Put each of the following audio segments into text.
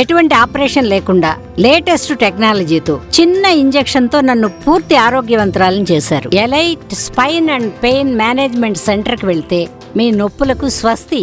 ఎటువంటి ఆపరేషన్ లేకుండా లేటెస్ట్ టెక్నాలజీతో చిన్న ఇంజెక్షన్తో నన్ను పూర్తి ఆరోగ్యవంతురాలను చేశారు. Elite spine and pain management సెంటర్కి వెళ్తే మీ నొప్పులకు స్వస్తి.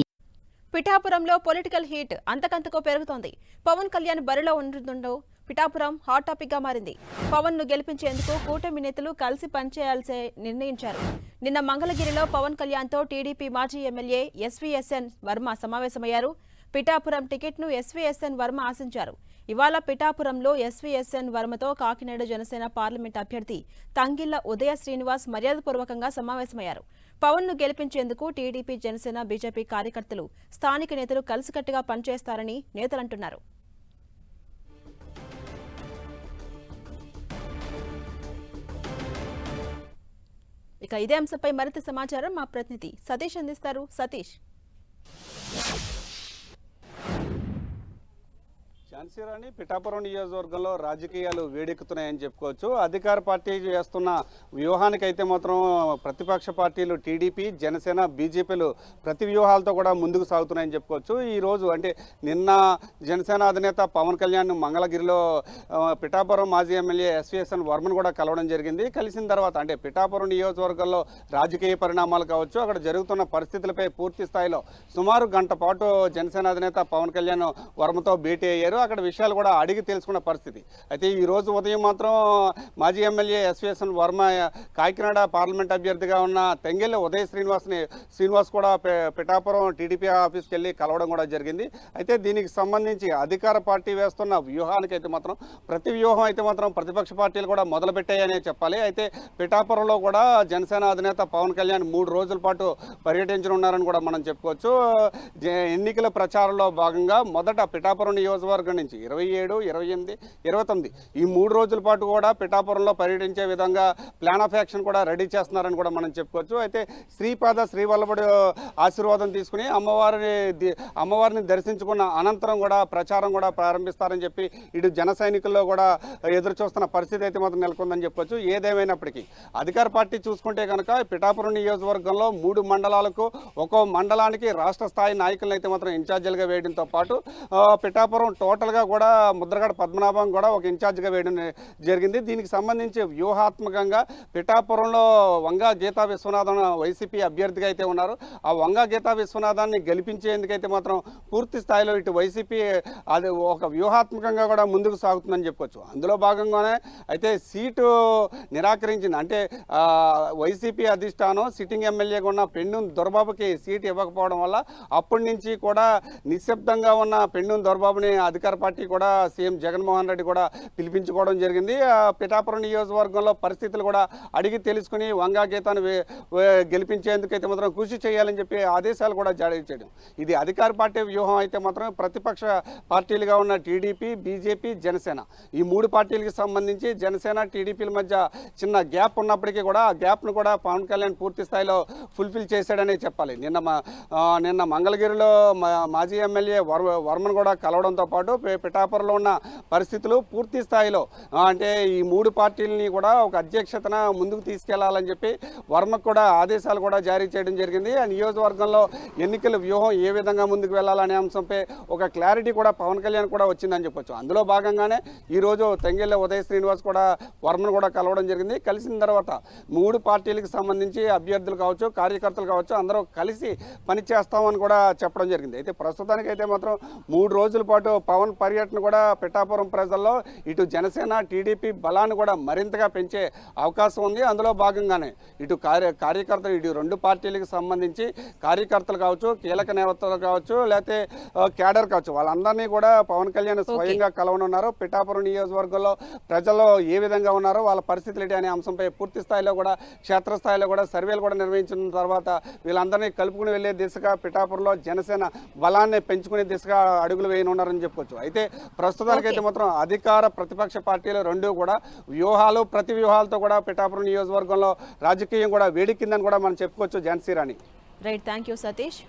పిఠాపురంలో పొలిటికల్ హీట్ అంతకంతకో పెరుగుతోంది. పవన్ కళ్యాణ్ బరిలో ఉంటుండో పిఠాపురం హాట్ టాపిక్గా మారింది. పవన్ను గెలిపించేందుకు కూటమి నేతలు కలిసి పనిచేయాల్సి నిర్ణయించారు. నిన్న మంగళగిరిలో పవన్ కళ్యాణ్తో టీడీపీ మాజీ ఎమ్మెల్యే ఎస్వీఎస్ఎన్ వర్మ సమావేశమయ్యారు. పిఠాపురం టికెట్ను ఎస్వీఎస్ఎన్ వర్మ ఆశించారు. ఇవాళ పిఠాపురంలో ఎస్వీఎస్ఎన్ వర్మతో కాకినాడ జనసేన పార్లమెంట్ అభ్యర్థి తంగిళ్ళ ఉదయ శ్రీనివాస్ మర్యాదపూర్వకంగా సమావేశమయ్యారు. పవన్ను గెలిపించేందుకు టీడీపీ జనసేన బీజేపీ కార్యకర్తలు స్థానిక నేతలు కలిసికట్టుగా పనిచేస్తారని నేతలంటున్నారు. ఇక ఇదే అంశంపై మరింత సమాచారం మా ప్రతినిధి సతీష్ అందిస్తారు. సతీష్. ఝాన్సీరాణి పిఠాపురం నియోజకవర్గంలో రాజకీయాలు వేడెక్కుతున్నాయని చెప్పుకోవచ్చు. అధికార పార్టీ చేస్తున్న వ్యూహానికి అయితే మాత్రం ప్రతిపక్ష పార్టీలు టీడీపీ జనసేన బీజేపీలు ప్రతి వ్యూహాలతో కూడా ముందుకు సాగుతున్నాయని చెప్పుకోవచ్చు. ఈరోజు అంటే నిన్న జనసేన అధినేత పవన్ కళ్యాణ్ మంగళగిరిలో పిఠాపురం మాజీ ఎమ్మెల్యే ఎస్విఎస్ఎన్ వర్మను కూడా కలవడం జరిగింది. కలిసిన తర్వాత అంటే పిఠాపురం నియోజకవర్గంలో రాజకీయ పరిణామాలు కావచ్చు అక్కడ జరుగుతున్న పరిస్థితులపై పూర్తి స్థాయిలో సుమారు గంట పాటు జనసేన అధినేత పవన్ కళ్యాణ్ వర్మతో భేటీ అయ్యారు. అక్కడ విషయాలు కూడా అడిగి తెలుసుకున్న పరిస్థితి. అయితే ఈ రోజు ఉదయం మాత్రం మాజీ MLA SVSN Varma Kakinada parliament అభ్యర్థిగా ఉన్న తెంగెల్లి ఉదయ శ్రీనివాస్ని శ్రీనివాస్ కూడా పిఠాపురం టీడీపీ ఆఫీస్కి వెళ్ళి కలవడం కూడా జరిగింది. అయితే దీనికి సంబంధించి అధికార పార్టీ వేస్తున్న వ్యూహానికి అయితే మాత్రం ప్రతి వ్యూహం అయితే మాత్రం ప్రతిపక్ష పార్టీలు కూడా మొదలుపెట్టాయనే చెప్పాలి. అయితే పిఠాపురంలో కూడా జనసేన అధినేత పవన్ కళ్యాణ్ మూడు రోజుల పాటు పర్యటించనున్నారని కూడా మనం చెప్పుకోవచ్చు. ఎన్నికల ప్రచారంలో భాగంగా మొదట పిఠాపురం నియోజకవర్గం నుంచి ఇరవై ఏడు ఇరవై ఎనిమిది ఇరవై తొమ్మిది. ఈ మూడు రోజుల పాటు కూడా పిఠాపురంలో పర్యటించే విధంగా ప్లాన్ ఆఫ్ యాక్షన్ కూడా రెడీ చేస్తున్నారని కూడా మనం చెప్పుకోవచ్చు. అయితే శ్రీపాద శ్రీవల్లభుడు ఆశీర్వాదం తీసుకుని అమ్మవారిని అమ్మవారిని దర్శించుకున్న అనంతరం కూడా ప్రచారం కూడా ప్రారంభిస్తారని చెప్పి ఇటు జన సైనికుల్లో కూడా ఎదురు చూస్తున్న పరిస్థితి అయితే మాత్రం నెలకొందని చెప్పొచ్చు. ఏదేమైనప్పటికీ అధికార పార్టీ చూసుకుంటే కనుక పిఠాపురం నియోజకవర్గంలో మూడు మండలాలకు ఒక్కో మండలానికి రాష్ట్ర స్థాయి నాయకులను అయితే మాత్రం ఇన్ఛార్జీలుగా వేయడంతో పాటు పిఠాపురం టోటల్ టోటల్గా కూడా ముద్రగడ పద్మనాభం కూడా ఒక ఇన్ఛార్జ్గా వేయడం జరిగింది. దీనికి సంబంధించి వ్యూహాత్మకంగా పిఠాపురంలో వంగా గీతా విశ్వనాథన్ వైసీపీ అభ్యర్థిగా అయితే ఉన్నారు. ఆ వంగా గీతా విశ్వనాథాన్ని గెలిపించేందుకైతే మాత్రం పూర్తి స్థాయిలో ఇటు వైసీపీ అది ఒక వ్యూహాత్మకంగా కూడా ముందుకు సాగుతుందని చెప్పొచ్చు అందులో భాగంగానే అయితే సీటు నిరాకరించింది. అంటే వైసీపీ అధిష్టానం సిట్టింగ్ ఎమ్మెల్యేగా ఉన్న పెన్ను దొరబాబుకి సీటు ఇవ్వకపోవడం వల్ల అప్పటి నుంచి కూడా నిశ్శబ్దంగా ఉన్న పెన్ను దొరబాబుని అధికార పార్టీ కూడా సీఎం జగన్మోహన్ రెడ్డి కూడా పిలిపించుకోవడం జరిగింది. ఆ, పిఠాపురం నియోజకవర్గంలో పరిస్థితులు కూడా అడిగి తెలుసుకుని వంగా గీతాను వే- గెలిపించేందుకైతే మాత్రం కృషి చేయాలని చెప్పి ఆదేశాలు కూడా జారీ చేయడం. ఇది అధికార పార్టీ వ్యూహం అయితే మాత్రం ప్రతిపక్ష పార్టీలుగా ఉన్న టీడీపీ బీజేపీ జనసేన. ఈ మూడు పార్టీలకు సంబంధించి జనసేన టీడీపీల మధ్య చిన్న గ్యాప్ ఉన్నప్పటికీ కూడా ఆ గ్యాప్ను కూడా పవన్ కళ్యాణ్ పూర్తి స్థాయిలో ఫుల్ఫిల్ చేశాడనే చెప్పాలి. నిన్న మా నిన్న మంగళగిరిలో మా- మాజీ ఎమ్మెల్యే వర్ వర్మను కూడా కలవడంతో పాటు పిఠాపురంలో ఉన్న పరిస్థితులు పూర్తి స్థాయిలో అంటే ఈ మూడు పార్టీలని కూడా ఒక అధ్యక్షతన ముందుకు తీసుకెళ్ళాలని చెప్పి వర్మకు కూడా ఆదేశాలు కూడా జారీ చేయడం జరిగింది. ఆ నియోజకవర్గంలో ఎన్నికల వ్యూహం ఏ విధంగా ముందుకు వెళ్ళాలనే అంశంపై ఒక క్లారిటీ కూడా పవన్ కళ్యాణ్ కూడా వచ్చిందని చెప్పొచ్చు. అందులో భాగంగానే ఈరోజు తెంగెళ్ళ ఉదయ శ్రీనివాస్ కూడా వర్మను కూడా కలవడం జరిగింది. కలిసిన తర్వాత మూడు పార్టీలకు సంబంధించి అభ్యర్థులు కావచ్చు కార్యకర్తలు కావచ్చు అందరూ కలిసి పనిచేస్తామని కూడా చెప్పడం జరిగింది. అయితే ప్రస్తుతానికి అయితే మాత్రం మూడు రోజుల పాటు పవన్ పర్యటన కూడా పిఠాపురం ప్రజల్లో ఇటు జనసేన టీడీపీ బలాన్ని కూడా మరింతగా పెంచే అవకాశం ఉంది. అందులో భాగంగానే ఇటు కార్య కార్యకర్తలు ఇటు రెండు పార్టీలకు సంబంధించి కార్యకర్తలు కావచ్చు కీలక నేతలు కావచ్చు లేకపోతే క్యాడర్ కావచ్చు వాళ్ళందరినీ కూడా పవన్ కళ్యాణ్ స్వయంగా కలవనున్నారు. పిఠాపురం నియోజకవర్గంలో ప్రజల్లో ఏ విధంగా ఉన్నారో వాళ్ళ పరిస్థితులు ఏంటి అనే అంశంపై పూర్తి స్థాయిలో కూడా క్షేత్రస్థాయిలో కూడా సర్వేలు కూడా నిర్వహించిన తర్వాత వీళ్ళందరినీ కలుపుకుని వెళ్ళే దిశగా పిఠాపురంలో జనసేన బలాన్ని పెంచుకునే దిశగా అడుగులు వేయనున్నారని చెప్పొచ్చు అయితే ప్రస్తుతానికైతే మాత్రం అధికార ప్రతిపక్ష పార్టీలు రెండు కూడా వ్యూహాలు ప్రతి వ్యూహాలతో కూడా పిఠాపురం నియోజకవర్గంలో రాజకీయం కూడా వేడెక్కిందని కూడా మనం చెప్పుకోవచ్చు. Jhansi Rani. Right thank you Satish